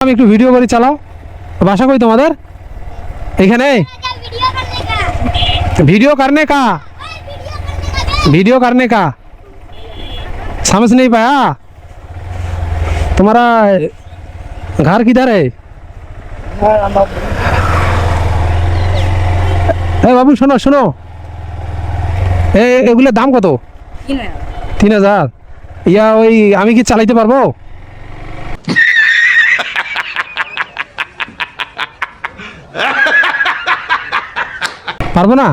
আমি একটু ভিডিও করে চালাও বাসা কই তোমাদের এখানে वीडियो करने का वीडियो करने का समझ नहीं पाया तुम्हारा घर किधर है এ বাবু শোনো শোনো এ এগুলোর দাম কত তিন হাজার ইয়া ওই আমি কি চালাইতে পারবো পারবো না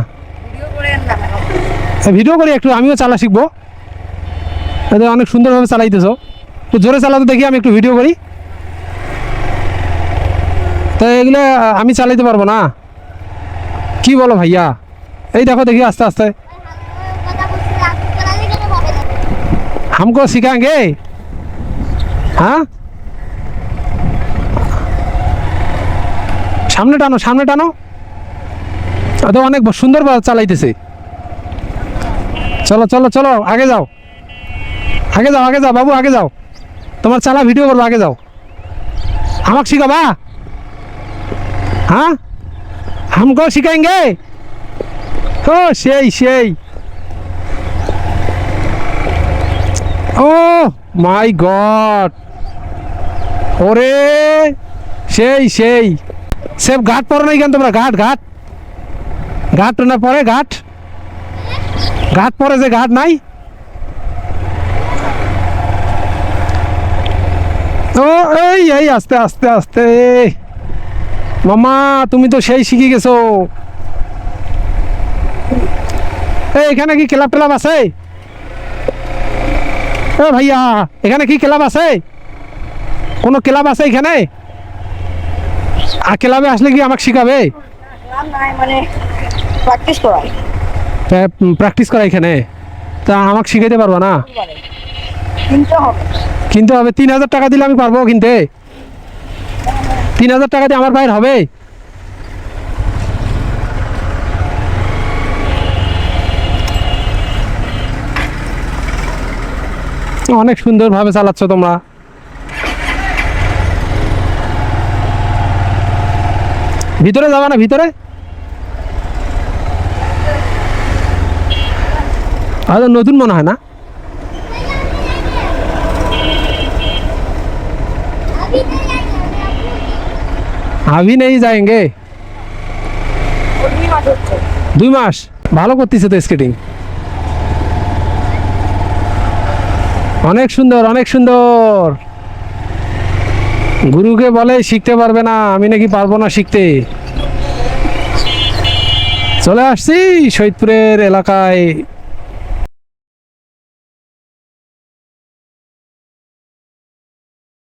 ভিডিও করি একটু আমিও চালা শিখবো এতে অনেক সুন্দরভাবে চালাইতেছো একটু জোরে চালাতে দেখি আমি একটু ভিডিও করি তো এগুলো আমি চালাইতে পারবো না কি বলো ভাইয়া এই দেখো দেখি আস্তে আস্তে हमको सिखाएंगे হ্যাঁ সামনে টানো সামনে টানো হয়তো অনেক সুন্দরভাবে চালাইতেছে। চলো চলো চলো, আগে যাও। আগে যাও আগে যাও, বাবু, আগে যাও। তোমার চালা ভিডিও করব, আগে যাও। আমাকে শিখাবা হ্যাঁ? আমাকে শিখাই গে? ও, সেই সেই। ও, মাই গড। ওরে, সেই সেই। সেব ঘাট পড়ো না কেন তোমরা? ঘাট ঘাট। ঘাট না পরে ঘাট? ঘাট পরে যে ঘাট নাই? এই এই, আস্তে আস্তে আস্তে মামা, তুমি তো সেই শিখে গেছো। এখানে কি ক্লাব টেলাব আছে? ও ভাইয়া, এখানে কি ক্লাব আছে? কোনো ক্লাব আছে এখানে? আর ক্লাবে আসলে কি আমাকে শিখাবে? প্র্যাকটিস করাই। প্র্যাকটিস করা এখানে? তা আমাকে শিখাইতে পারব না? কিনতে হবে। কিনতে হবে। তিন হাজার টাকা দিলে আমি পারব কিনতে? তিন হাজার টাকা দিয়ে আমার বাইর হবে? অনেক সুন্দরভাবে চালাচ্ছ তোমরা। ভিতরে যাবা না ভিতরে? আচ্ছা নতুন মনে হয় না? আমি নেই যায়গে দুই মাস। ভালো করতেছে তো স্কেটিং অনেক সুন্দর অনেক সুন্দর। গুরুকে বলে শিখতে পারবে না, আমি নাকি পারব না শিখতে। চলে আসছি সৈদপুরের এলাকায়।